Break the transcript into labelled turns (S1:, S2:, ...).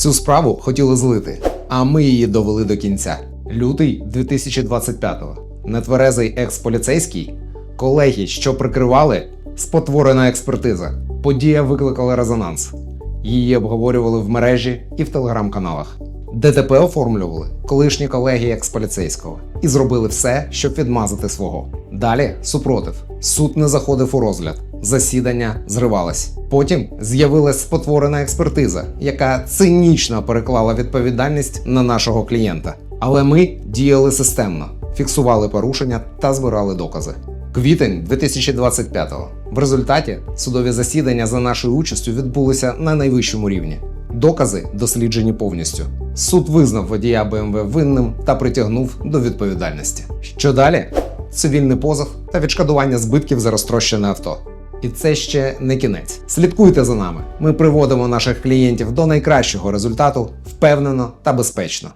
S1: Цю справу хотіли злити, а ми її довели до кінця. Лютий 2025-го. Нетверезий екс-поліцейський, колеги, що прикривали, спотворена експертиза. Подія викликала резонанс. Її обговорювали в мережі і в телеграм-каналах. ДТП оформлювали колишні колеги екс-поліцейського і зробили все, щоб відмазати свого. Далі супротив. Суд не заходив у розгляд, засідання зривалось. Потім з'явилась спотворена експертиза, яка цинічно переклала відповідальність на нашого клієнта. Але ми діяли системно, фіксували порушення та збирали докази. Квітень 2025-го. В результаті судові засідання за нашою участю відбулися на найвищому рівні. Докази досліджені повністю. Суд визнав водія БМВ винним та притягнув до відповідальності. Що далі? Цивільний позов та відшкодування збитків за розтрощене авто. І це ще не кінець. Слідкуйте за нами. Ми приводимо наших клієнтів до найкращого результату впевнено та безпечно.